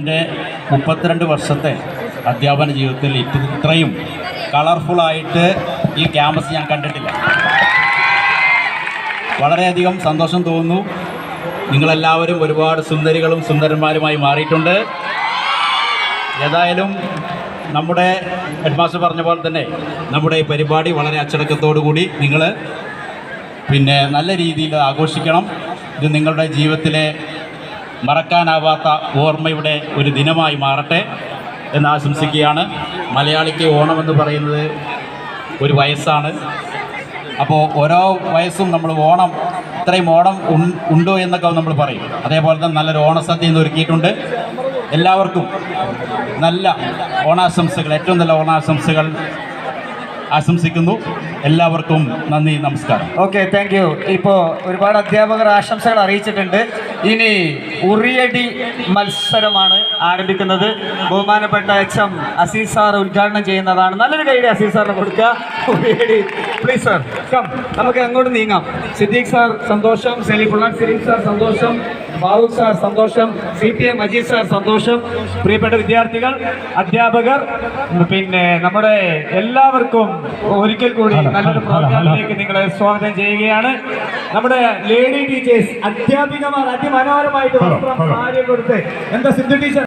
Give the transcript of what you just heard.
എന്റെ മുപ്പത്തിരണ്ട് വർഷത്തെ അധ്യാപന ജീവിതത്തിൽ ഇത് ഇത്രയും കളർഫുള്ളായിട്ട് ഈ ക്യാമ്പസ് ഞാൻ കണ്ടിട്ടില്ല. വളരെയധികം സന്തോഷം തോന്നുന്നു. നിങ്ങളെല്ലാവരും ഒരുപാട് സുന്ദരികളും സുന്ദരന്മാരുമായി മാറിയിട്ടുണ്ട്. ഏതായാലും നമ്മുടെ ഹെഡ്മാസ്റ്റർ പറഞ്ഞ പോലെ തന്നെ നമ്മുടെ ഈ പരിപാടി വളരെ അച്ചടക്കത്തോടു കൂടി നിങ്ങൾ പിന്നെ നല്ല രീതിയിൽ ആഘോഷിക്കണം. ഇത് നിങ്ങളുടെ ജീവിതത്തിലെ മറക്കാനാവാത്ത ഓർമ്മയുടെ ഒരു ദിനമായി മാറട്ടെ എന്ന് ആശംസിക്കുകയാണ്. മലയാളിക്ക് ഓണം എന്ന് പറയുന്നത് ഒരു വയസ്സാണ്. അപ്പോൾ ഓരോ വയസ്സും നമ്മൾ ഓണം ഇത്രയും ഓണം ഉണ്ടോ എന്നൊക്കെ നമ്മൾ പറയും. അതേപോലെ തന്നെ നല്ലൊരു ഓണസദ്യ ഇന്ന് ഒരുക്കിയിട്ടുണ്ട്. എല്ലാവർക്കും നല്ല ഓണാശംസകൾ ഏറ്റവും നല്ല ഓണാശംസകൾ ആശംസിക്കുന്നു. എല്ലാവർക്കും നന്ദി നമസ്കാരം. ഓക്കെ താങ്ക് യു ഇപ്പോൾ ഒരുപാട് അധ്യാപകർ ആശംസകൾ അറിയിച്ചിട്ടുണ്ട്. ഇനി ഉറിയടി മത്സരമാണ് ആരംഭിക്കുന്നത്. ബഹുമാനപ്പെട്ട എച്ച് എം അസീസ് സാർ ഉദ്ഘാടനം ചെയ്യുന്നതാണ്. നല്ലൊരു കൈയുടെ അസീസ് സാറിന് കൊടുക്കുക. ഉറിയടി. പ്ലീസ് സാർ കം നമുക്ക് അങ്ങോട്ട് നീങ്ങാം. സിദ്ദീഖ് സാർ സന്തോഷം. സെലിഫുള്ള സിദ്ദീഖ് സാർ സന്തോഷം. ഫാറൂഖ് സാർ സന്തോഷം C P M Ajith sir സന്തോഷം. പ്രിയപ്പെട്ട വിദ്യാർത്ഥികൾ അധ്യാപകർ പിന്നെ നമ്മുടെ എല്ലാവർക്കും ഒരിക്കൽ കൂടി നല്ലൊരു പ്രോഗ്രാമിലേക്ക് നിങ്ങളെ സ്വാഗതം ചെയ്യുകയാണ്. നമ്മുടെ ലേഡി ടീച്ചേഴ്സ് അധ്യാപികമാർ അതിമനോഹരമായിട്ട് വസ്ത്രം കൊടുത്ത്. എന്താ സിദ്ധു ടീച്ചർ?